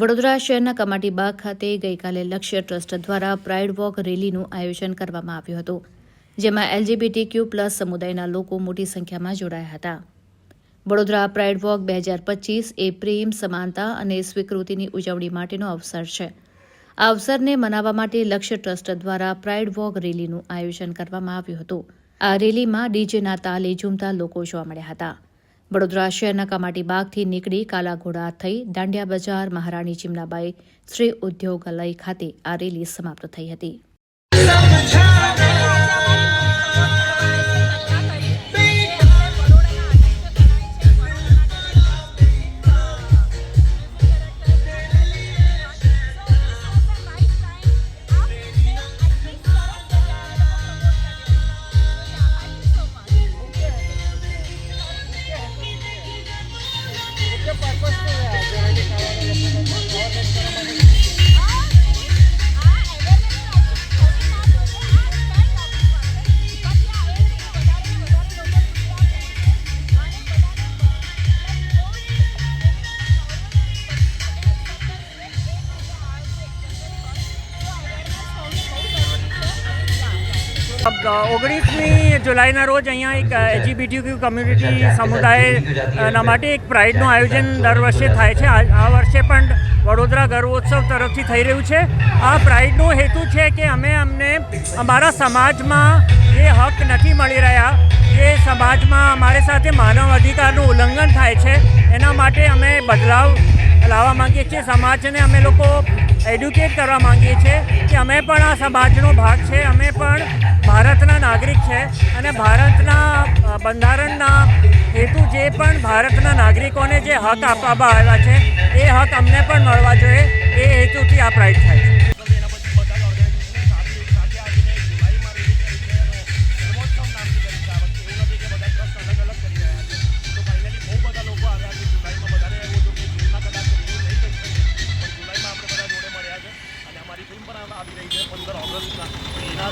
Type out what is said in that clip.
વડોદરા શહેરના કમાટીબાગ ખાતે ગઈકાલે લક્ષ્ય ટ્રસ્ટ દ્વારા પ્રાઇડ વોક રેલીનું આયોજન કરવામાં આવ્યું હતું, જેમાં એલજીબીટી ક્યુ પ્લસ સમુદાયના લોકો મોટી સંખ્યામાં જોડાયા હતા. વડોદરા પ્રાઇડ વોક બે હજાર પચીસ એ પ્રેમ, સમાનતા અને સ્વીકૃતિની ઉજવણી માટેનો અવસર છે. આ અવસરને મનાવવા માટે લક્ષ્ય ટ્રસ્ટ દ્વારા પ્રાઇડ વોક રેલીનું આયોજન કરવામાં આવ્યું હતું. આ રેલીમાં ડીજેના તાલે ઝૂમતા લોકો જોવા મળ્યા હતા. વડોદરા શહેરના કમાટીબાગથી નીકળી કાલાઘોડા થઈ દાંડિયા બજાર મહારાણી ચિમનાબાઈ શ્રી ઉદ્યોગાલય ખાતે આ રેલી સમાપ્ત થઈ હતી. ઓગણીસમી જુલાઈના રોજ અહીંયા એક એજીબીટીક્યુ કમ્યુનિટી સમુદાયના માટે એક પ્રાઇડનું આયોજન દર વર્ષે થાય છે. આ આ વર્ષે પણ વડોદરા ગર્વોત્સવ તરફથી થઈ રહ્યું છે. આ પ્રાઇડનો હેતુ છે કે અમે અમને અમારા સમાજમાં જે હક નથી મળી રહ્યા. જે સમાજમાં અમારી સાથે માનવ અધિકારનું ઉલ્લંઘન થાય છે, એના માટે અમે બદલાવ લાવવા માંગીએ છીએ. સમાજને અમે લોકો એડ્યુકેટ કરવા માંગીએ છીએ કે અમે પણ આ સમાજનો ભાગ છે, અમે પણ ભારતના નાગરિક છે અને ભારતના બંધારણના હેતુ જે પણ ભારતના નાગરિકોને જે હક આપવામાં આવ્યા છે, એ હક અમને પણ મળવા જોઈએ. એ હેતુથી આ પ્રાઇડ થાય છે. આવી રહી છે પંદર ઓગસ્ટના એના